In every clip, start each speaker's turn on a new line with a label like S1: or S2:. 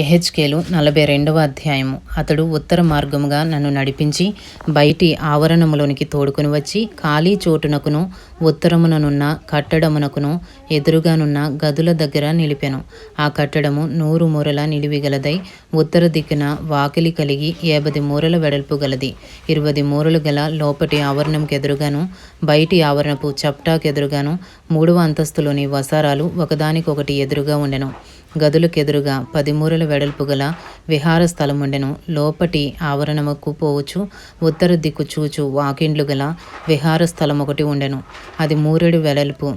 S1: ఎహెచ్కేలు నలభై రెండవ అధ్యాయము. అతడు ఉత్తర మార్గముగా నన్ను నడిపించి బయటి ఆవరణములోనికి తోడుకుని వచ్చి ఖాళీ చోటునకును ఉత్తరముననున్న కట్టడమునకును ఎదురుగానున్న గదుల దగ్గర నిలిపెను. ఆ కట్టడము నూరు మూరల నిలివిగలదై ఉత్తర దిక్కున వాకిలి కలిగి ఏబది మూరల వెడల్పు గలది. ఇరువది మూరలు గల లోపటి ఆవరణంకి ఎదురుగాను బయటి ఆవరణపు చప్టాకెదురుగాను మూడవ అంతస్తులోని వసారాలు ఒకదానికొకటి ఎదురుగా ఉండెను. గదులకెదురుగా పది మూరల వెడల్పు గల విహార స్థలముండెను లోపటి ఆవరణముకు పోవచ్చు ఉత్తర దిక్కు చూచు వాకిండ్లు గల విహార స్థలం ఒకటి ఉండెను. అది మూరెడు వెడల్పు.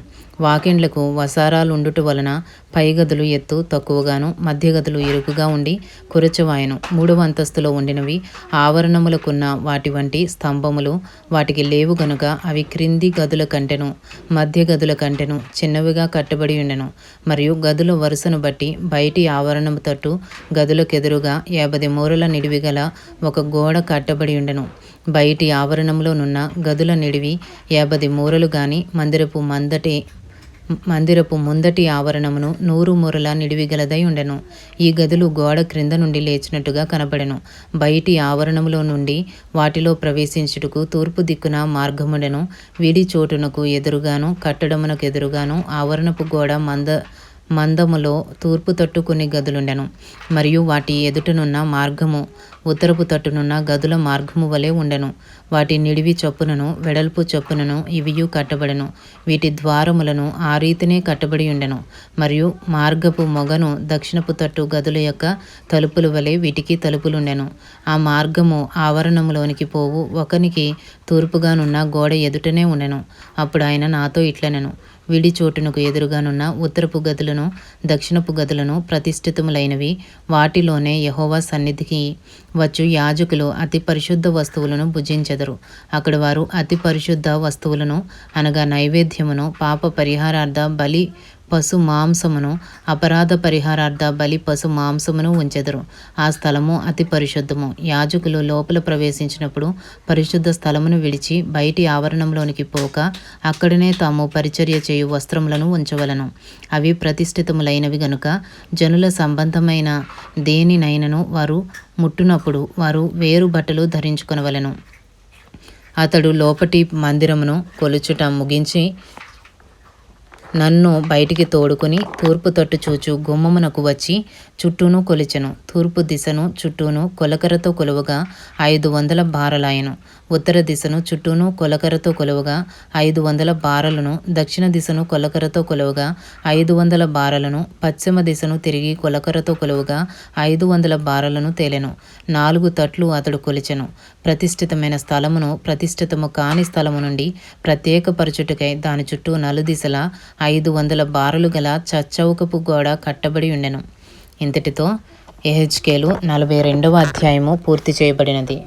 S1: వాకిండ్లకు వసారాలుండుట వలన పై గదులు ఎత్తు తక్కువగాను మధ్య గదులు ఇరుకుగా ఉండి కురచవాయను. మూడవ అంతస్తులో ఉండినవి. ఆవరణములకున్న వాటి వంటి స్తంభములు వాటికి లేవు గనుక అవి క్రింది గదుల కంటెను మధ్య గదుల కంటెను చిన్నవిగా కట్టబడి ఉండెను. మరియు గదుల వరుసను బట్టి బయటి ఆవరణము తట్టు ఎదురుగా యాభై మూరల నిడివి గల ఒక గోడ కట్టబడి ఉండెను. బయటి ఆవరణంలోనున్న గదుల నిడివి యాభై మూరలు గాని మందిరపు మందటి మందిరపు ముందటి ఆవరణమును నూరు మూరల నిడివిగలదై ఉండెను. ఈ గదులు గోడ క్రింద నుండి లేచినట్టుగా కనబడెను. బయటి ఆవరణములో నుండి వాటిలో ప్రవేశించుటకు తూర్పు దిక్కున మార్గముండెను. విడి చోటునకు ఎదురుగాను కట్టడమునకు ఎదురుగాను ఆవరణపు గోడ మంద మందములో తూర్పు తట్టు కొన్ని గదులుండెను. మరియు వాటి ఎదుటనున్న మార్గము ఉత్తరపు తట్టునున్న గదుల మార్గము వలె ఉండెను. వాటి నిడివి చొప్పునను వెడల్పు చొప్పునను ఇవియు కట్టబడెను. వీటి ద్వారములను ఆ రీతినే కట్టబడి ఉండెను. మరియు మార్గపు మొగను దక్షిణపు తట్టు గదుల యొక్క తలుపుల వలె వీటికి తలుపులుండెను. ఆ మార్గము ఆవరణములోనికి పోవు ఒకనికి తూర్పుగానున్న గోడ ఎదుటనే ఉండెను. అప్పుడు ఆయన నాతో ఇట్లనెను. విడిచోటునకు ఎదురుగానున్న ఉత్తరపు గదులను దక్షిణపు గదులను ప్రతిష్ఠితములైనవి. వాటిలోనే యహోవా సన్నిధికి వచ్చు యాజకులు అతి పరిశుద్ధ వస్తువులను భుజించెదరు. అక్కడ వారు అతి పరిశుద్ధ వస్తువులను అనగా నైవేద్యమును పాప పరిహారార్థ బలి పశు మాంసమును అపరాధ పరిహారార్థ బలి పశు మాంసమును ఉంచెదరు. ఆ స్థలము అతి పరిశుద్ధము. యాజకులు లోపల ప్రవేశించినప్పుడు పరిశుద్ధ స్థలమును విడిచి బయటి ఆవరణంలోనికి పోక అక్కడనే తాము పరిచర్య చేయు వస్త్రములను ఉంచవలను. అవి ప్రతిష్ఠితములైనవి గనుక జనుల సంబంధమైన దేనినైనను వారు ముట్టునప్పుడు వారు వేరు బట్టలు ధరించుకొనవలెను. అతడు లోపటి మందిరమును కొలుచుట ముగించి నన్ను బయటికి తోడుకుని తూర్పు తట్టు చూచు గుమ్మమునకు వచ్చి చుట్టూను కొలిచెను. తూర్పు దిశను చుట్టూను కొలకరతో కొలువగా ఐదు వందల బారలాయను. ఉత్తర దిశను చుట్టూను కొలకరతో కొలువగా ఐదు వందల బారలను. దక్షిణ దిశను కొలకరతో కొలువగా ఐదు వందల బారలను. పశ్చిమ దిశను తిరిగి కొలకరతో కొలువగా ఐదు వందల బారలను తేలెను. నాలుగు తట్లు అతడు కొలిచెను. ప్రతిష్ఠితమైన స్థలమును ప్రతిష్ఠితము కాని స్థలము నుండి ప్రత్యేకపరచుటకై దాని చుట్టూ నలుదిశల ఐదు వందల బారులు గల చచ్చౌకపు గోడ కట్టబడి ఉండెను. ఇంతటితో ఎహెచ్కేలు నలభై రెండవ అధ్యాయము పూర్తి చేయబడినది.